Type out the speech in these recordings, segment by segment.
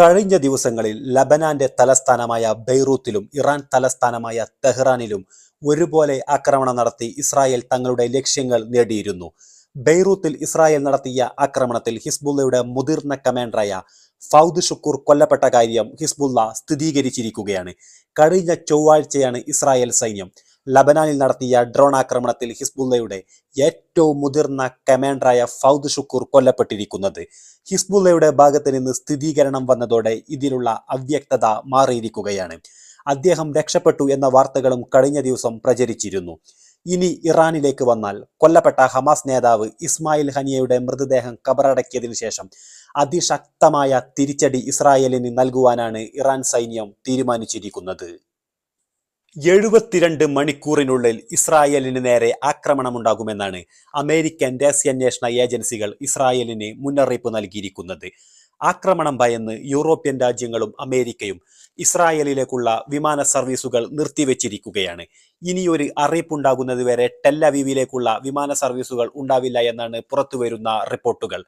കഴിഞ്ഞ ദിവസങ്ങളിൽ ലബനാന്റെ തലസ്ഥാനമായ ബെയ്റൂത്തിലും ഇറാൻ തലസ്ഥാനമായ തെഹ്റാനിലും ഒരുപോലെ ആക്രമണം നടത്തി ഇസ്രായേൽ തങ്ങളുടെ ലക്ഷ്യങ്ങൾ നേടിയിരുന്നു. ബെയ്റൂത്തിൽ ഇസ്രായേൽ നടത്തിയ ആക്രമണത്തിൽ ഹിസ്ബുള്ളയുടെ മുതിർന്ന കമാൻഡറായ ഫൗദ് ഷുക്കൂർ കൊല്ലപ്പെട്ട കാര്യം ഹിസ്ബുള്ള സ്ഥിരീകരിച്ചിരിക്കുകയാണ്. കഴിഞ്ഞ ചൊവ്വാഴ്ചയാണ് ഇസ്രായേൽ സൈന്യം ലബനാനിൽ നടത്തിയ ഡ്രോൺ ആക്രമണത്തിൽ ഹിസ്ബുള്ളയുടെ ഏറ്റവും മുതിർന്ന കമാൻഡറായ ഫൗദ് ഷുക്കൂർ കൊല്ലപ്പെട്ടിരിക്കുന്നത്. ഹിസ്ബുള്ളയുടെ ഭാഗത്ത് നിന്ന് സ്ഥിരീകരണം വന്നതോടെ ഇതിലുള്ള അവ്യക്തത മാറിയിരിക്കുകയാണ്. അദ്ദേഹം രക്ഷപ്പെട്ടു എന്ന വാർത്തകളും കഴിഞ്ഞ ദിവസം പ്രചരിച്ചിരുന്നു. ഇനി ഇറാനിലേക്ക് വന്നാൽ കൊല്ലപ്പെട്ട ഹമാസ് നേതാവ് ഇസ്മായിൽ ഹനിയയുടെ മൃതദേഹം കബറടക്കിയതിനു ശേഷം അതിശക്തമായ തിരിച്ചടി ഇസ്രായേലിന് നൽകുവാനാണ് ഇറാൻ സൈന്യം തീരുമാനിച്ചിരിക്കുന്നത്. എഴുപത്തിരണ്ട് മണിക്കൂറിനുള്ളിൽ ഇസ്രായേലിന് നേരെ ആക്രമണമുണ്ടാകുമെന്നാണ് അമേരിക്കൻ രഹസ്യാന്വേഷണ ഏജൻസികൾ ഇസ്രായേലിന് മുന്നറിയിപ്പ് നൽകിയിരിക്കുന്നത്. ആക്രമണം ഭയന്ന് യൂറോപ്യൻ രാജ്യങ്ങളും അമേരിക്കയും ഇസ്രായേലിലേക്കുള്ള വിമാന സർവീസുകൾ നിർത്തിവെച്ചിരിക്കുകയാണ്. ഇനിയൊരു അറിയിപ്പുണ്ടാകുന്നതുവരെ ടെല്ലവീവിലേക്കുള്ള വിമാന സർവീസുകൾ ഉണ്ടാവില്ല എന്നാണ് പുറത്തുവരുന്ന റിപ്പോർട്ടുകൾ.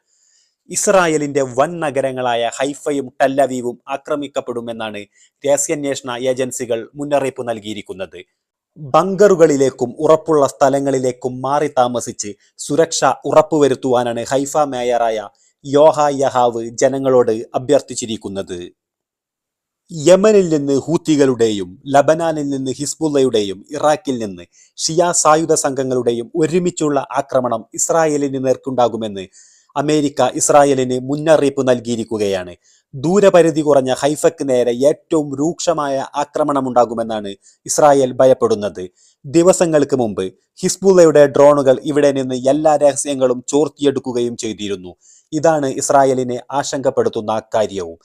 ഇസ്രായേലിന്റെ വൻ നഗരങ്ങളായ ഹൈഫയും ടല്ലവീവും ആക്രമിക്കപ്പെടുമെന്നാണ് രഹസ്യാന്വേഷണ ഏജൻസികൾ മുന്നറിയിപ്പ് നൽകിയിരിക്കുന്നത്. ബങ്കറുകളിലേക്കും ഉറപ്പുള്ള സ്ഥലങ്ങളിലേക്കും മാറി താമസിച്ച് സുരക്ഷ ഉറപ്പുവരുത്തുവാനാണ് ഹൈഫ മേയറായ യോഹ യഹാവ് ജനങ്ങളോട് അഭ്യർത്ഥിച്ചിരിക്കുന്നത്. യമനിൽ നിന്ന് ഹൂത്തികളുടെയും ലബനാനിൽ നിന്ന് ഹിസ്ബുള്ളയുടെയും ഇറാഖിൽ നിന്ന് ഷിയ സായുധ സംഘങ്ങളുടെയും ഒരുമിച്ചുള്ള ആക്രമണം ഇസ്രായേലിന് നേർക്കുണ്ടാകുമെന്ന് അമേരിക്ക ഇസ്രായേലിന് മുന്നറിയിപ്പ് നൽകിയിരിക്കുകയാണ്. ദൂരപരിധി കുറഞ്ഞ ഹൈഫക്ക് നേരെ ഏറ്റവും രൂക്ഷമായ ആക്രമണമുണ്ടാകുമെന്നാണ് ഇസ്രായേൽ ഭയപ്പെടുന്നത്. ദിവസങ്ങൾക്ക് മുമ്പ് ഹിസ്ബുള്ളയുടെ ഡ്രോണുകൾ ഇവിടെ നിന്ന് എല്ലാ രഹസ്യങ്ങളും ചോർത്തിയെടുക്കുകയും ചെയ്തിരുന്നു. ഇതാണ് ഇസ്രായേലിനെ ആശങ്കപ്പെടുത്തുന്ന കാര്യവും.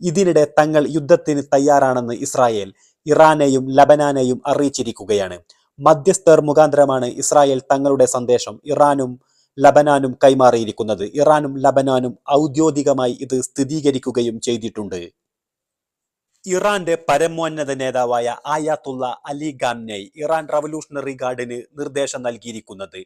ഇതിനിടെ തങ്ങൾ യുദ്ധത്തിന് തയ്യാറാണെന്ന് ഇസ്രായേൽ ഇറാനെയും ലബനാനെയും അറിയിച്ചിരിക്കുകയാണ്. മധ്യസ്ഥർ മുഖാന്തരമാണ് ഇസ്രായേൽ തങ്ങളുടെ സന്ദേശം ഇറാനും ലബനാനും കൈമാറിയിരിക്കുന്നത്. ഇറാനും ലബനാനും ഔദ്യോഗികമായി ഇത് സ്ഥിരീകരിക്കുകയും ചെയ്തിട്ടുണ്ട്. ഇറാന്റെ പരമോന്നത നേതാവായ Ayatollah Ali Khamenei Iran revolutionary ഗാർഡിന് നിർദ്ദേശം നൽകിയിരിക്കുന്നത്.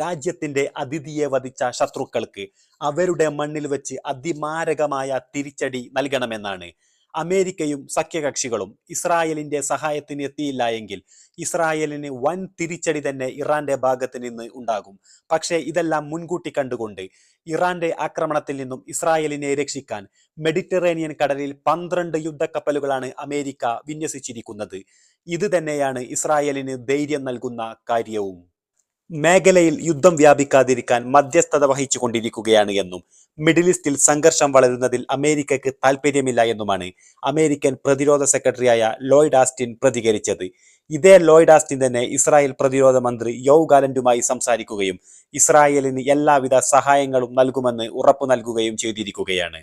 രാജ്യത്തിന്റെ അതിഥിയെ വധിച്ച ശത്രുക്കൾക്ക് അവരുടെ മണ്ണിൽ വെച്ച് അതിമാരകമായ തിരിച്ചടി നൽകണമെന്നാണ്. അമേരിക്കയും സഖ്യകക്ഷികളും ഇസ്രായേലിന്റെ സഹായത്തിന് എത്തിയില്ല എങ്കിൽ ഇസ്രായേലിന് വൻ തിരിച്ചടി തന്നെ ഇറാന്റെ ഭാഗത്ത് നിന്ന് ഉണ്ടാകും. പക്ഷേ ഇതെല്ലാം മുൻകൂട്ടി കണ്ടുകൊണ്ട് ഇറാന്റെ ആക്രമണത്തിൽ നിന്നും ഇസ്രായേലിനെ രക്ഷിക്കാൻ മെഡിറ്ററേനിയൻ കടലിൽ പന്ത്രണ്ട് യുദ്ധക്കപ്പലുകളാണ് അമേരിക്ക വിന്യസിച്ചിരിക്കുന്നത്. ഇത് തന്നെയാണ് ഇസ്രായേലിന് ധൈര്യം നൽകുന്ന കാര്യവും. മേഖലയിൽ യുദ്ധം വ്യാപിക്കാതിരിക്കാൻ മധ്യസ്ഥത വഹിച്ചുകൊണ്ടിരിക്കുകയാണ് എന്നും മിഡിൽ ഈസ്റ്റിൽ സംഘർഷം വളരുന്നതിൽ അമേരിക്കയ്ക്ക് താല്പര്യമില്ല എന്നുമാണ് അമേരിക്കൻ പ്രതിരോധ സെക്രട്ടറിയായ ലോയിഡ് ആസ്റ്റിൻ പ്രതികരിച്ചത്. ഇതേ ലോയിഡ് ആസ്റ്റിൻ തന്നെ ഇസ്രായേൽ പ്രതിരോധ മന്ത്രി യൗ ഗാലന്റുമായി സംസാരിക്കുകയും ഇസ്രായേലിന് എല്ലാവിധ സഹായങ്ങളും നൽകുമെന്ന് ഉറപ്പു നൽകുകയും ചെയ്തിരിക്കുകയാണ്.